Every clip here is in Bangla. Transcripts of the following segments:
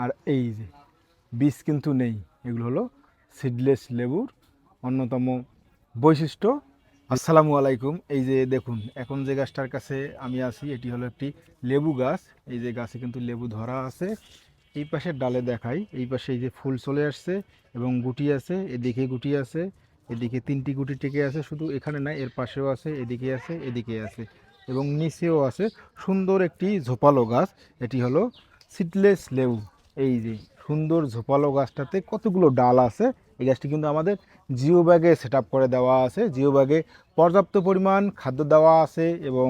আর এই যে, বীজ কিন্তু নেই। এগুলো হলো সিডলেস লেবুর অন্যতম বৈশিষ্ট্য। আসসালামু আলাইকুম। এই যে দেখুন, এখন যে গাছটার কাছে আমি আছি, এটি হলো একটি লেবু গাছ। এই যে গাছে কিন্তু লেবু ধরা আছে। এই পাশের ডালে দেখাই। এই পাশে এই যে ফুল চলে আসছে এবং গুটি আছে, এদিকে গুটি আছে, এদিকে তিনটি গুটি টেকে আছে, শুধু এখানে নাই, এর পাশেও আছে, এদিকে আছে এদিকে আছে এবং নিচেও আছে সুন্দর একটি ঝোপালো গাছ। এটি হলো সিডলেস লেবু। এই যে সুন্দর ঝোপালো গাছটাতে কতগুলো ডাল আছে, এই গাছটি কিন্তু আমাদের জিও ব্যাগে সেট করে দেওয়া আছে। জিও ব্যাগে পর্যাপ্ত পরিমাণ খাদ্য দেওয়া আছে এবং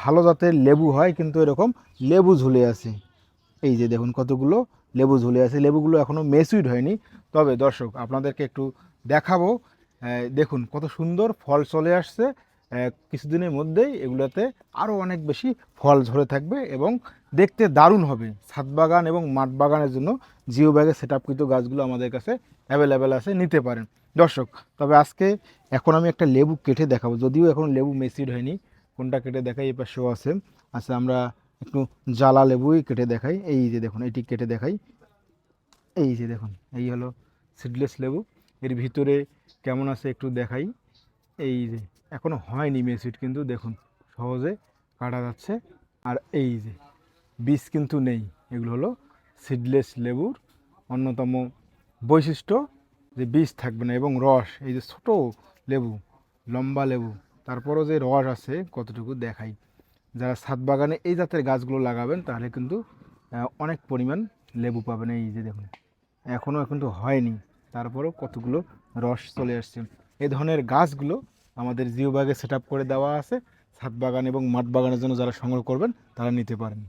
ভালো জাতের লেবু হয়, কিন্তু এরকম লেবু ঝুলে আছে। এই যে দেখুন কতগুলো লেবু ঝুলে আছে। লেবুগুলো এখনও মেসুইড হয়নি। তবে দর্শক, আপনাদেরকে একটু দেখাবো। দেখুন কত সুন্দর ফল চলে আসছে। কিছুদিনের মধ্যেই এগুলোতে আরও অনেক বেশি ফল ঝরে থাকবে এবং দেখতে দারুণ হবে। ছাদ বাগান এবং মাঠ বাগানের জন্য জিও ব্যাগে সেট আপকৃত গাছগুলো আমাদের কাছে অ্যাভেলেবেল আছে, নিতে পারেন। দর্শক, তবে আজকে এখন আমি একটা লেবু কেটে দেখাবো। যদিও এখন লেবু মেসিড হয়নি, কোনটা কেটে দেখাই এই পাশেও আছে। আচ্ছা আমরা একটু জ্বালা লেবুই কেটে দেখাই। এই যে দেখুন, এটি কেটে দেখাই। এই যে দেখুন, এই হলো সিডলেস লেবু। এর ভিতরে কেমন আছে একটু দেখাই। এই যে, এখনও হয়নি মেসিট কিন্তু দেখুন, সহজে কাটা যাচ্ছে। আর এই যে, বীজ কিন্তু নেই, এগুলো হলো সিডলেস লেবুর অন্যতম বৈশিষ্ট্য যে বীজ থাকবে না এবং রস, এই যে ছোট লেবু, লম্বা লেবু, তারপরও যে রস আছে, কতটুকু দেখাই। যারা ছাদ বাগানে এই জাতের গাছগুলো লাগাবেন, তাহলে কিন্তু অনেক পরিমাণ লেবু পাবেন। এই যে দেখুন এখনও কিন্তু হয়নি, তারপরেও কতগুলো রস চলে আসছে। এই ধরনের গাছগুলো আমাদের জিও ব্যাগে সেট করে দেওয়া আছে, ছাদ বাগান এবং মাঠ বাগানের জন্য যারা সংগ্রহ করবেন তারা নিতে পারেন।